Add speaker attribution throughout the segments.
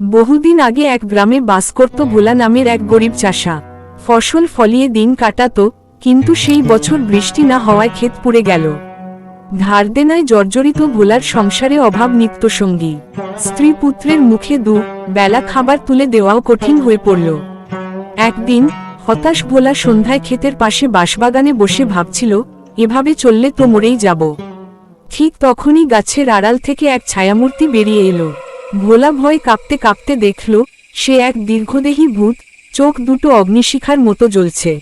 Speaker 1: বহুদিন আগে এক গ্রামে বাস করত ভোলা নামের এক গরিব চাষা। ফসল ফলিয়ে দিন কাটাত, কিন্তু সেই বছর বৃষ্টি না হওয়ায় ক্ষেত পুড়ে গেল। ধার দেনায় জর্জরিত ভোলার সংসারে অভাব নিত্যসঙ্গী। স্ত্রী পুত্রের মুখে দু, বেলা খাবার তুলে দেওয়াও কঠিন হয়ে পড়ল। একদিন, হতাশ ভোলা সন্ধ্যায় ক্ষেতের পাশে বাঁশবাগানে বসে ভাবছিল, এভাবে চললে তো মরেই যাব। ঠিক তখনই গাছের আড়াল থেকে এক ছায়ামূর্তি বেরিয়ে এলো। ভোলা ভয় কাঁপতে কাঁপতে দেখল, সে এক দীর্ঘদেহী ভূত চোখ দুটো অগ্নিশিখার মতো জ্বলছে।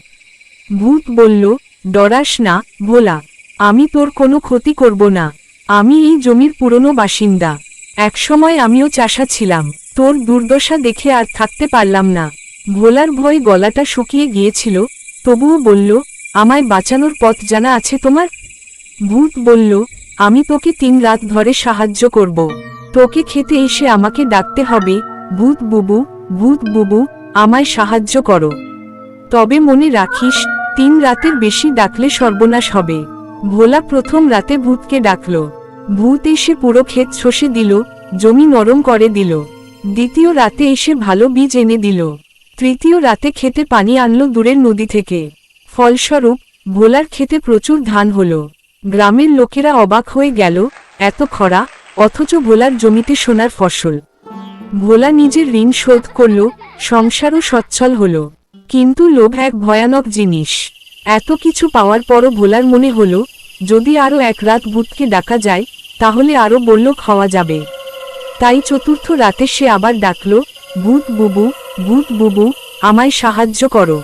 Speaker 1: ভূত বলল, ডরাস না, ভোলা, আমি তোর কোনো ক্ষতি করব না। আমি এই জমির পুরনো বাসিন্দা। একসময় আমিও চাষা ছিলাম। তোর দুর্দশা দেখে আর থাকতে পারলাম না। ভোলার ভয় গলাটা শুকিয়ে গিয়েছিল, তবুও বলল, আমায় বাঁচানোর পথ জানা আছে তোমার? ভূত বলল, আমি তোকে তিন রাত ধরে সাহায্য করব। তোকে খেতে এসে আমাকে ডাকতে হবে, ভূত বুবু ভূত বুবু, আমায় সাহায্য করো। তবে মনে রাখিস, তিন রাতের বেশি ডাকলে সর্বনাশ হবে। ভোলা প্রথম রাতে ভূতকে ডাকল। ভূত এসে পুরো ক্ষেত শসে দিল, জমি নরম করে দিল। দ্বিতীয় রাতে এসে ভালো বীজ এনে দিল। তৃতীয় রাতে খেতে পানি আনলো দূরের নদী থেকে। ফলস্বরূপ, ভোলার খেতে প্রচুর ধান হলো। গ্রামের লোকেরা অবাক হয়ে গেল, এত খরা অথচ ভোলার জমিতে সোনার ফসল। ভোলা নিজের ঋণ শোধ করল, সংসারও সচ্ছল হল। কিন্তু লোভ এক ভয়ানক জিনিস। এত কিছু পাওয়ার পরও ভোলার মনে হল, যদি আরও এক রাত ভূতকে ডাকা যায়, তাহলে আরও বলল খাওয়া যাবে। তাই চতুর্থ রাতে সে আবার ডাকল, ভূত বুবু ভূত বুবু, আমায় সাহায্য করো।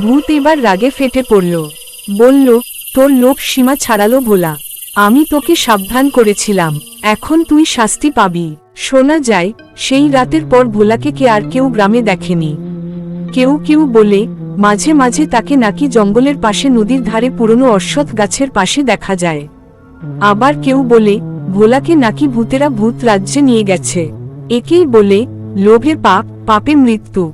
Speaker 1: ভূত এবার রাগে ফেটে পড়ল। বলল, তোর লোভ সীমা ছাড়ালো ভোলা। আমি তোকে সাবধান করেছিলাম, এখন তুই শাস্তি পাবি। শোনা যায়, সেই রাতের পর ভোলাকে কে আর কেউ গ্রামে দেখেনি। কেউ কেউ বলে, মাঝে মাঝে তাকে নাকি জঙ্গলের পাশে নদীর ধারে পুরনো অশ্বত্থ গাছের পাশে দেখা যায়। আবার কেউ বলে, ভোলাকে নাকি ভূতেরা ভূত রাজ্যে নিয়ে গেছে। একেই বলে লোভের পাপ, পাপে মৃত্যু।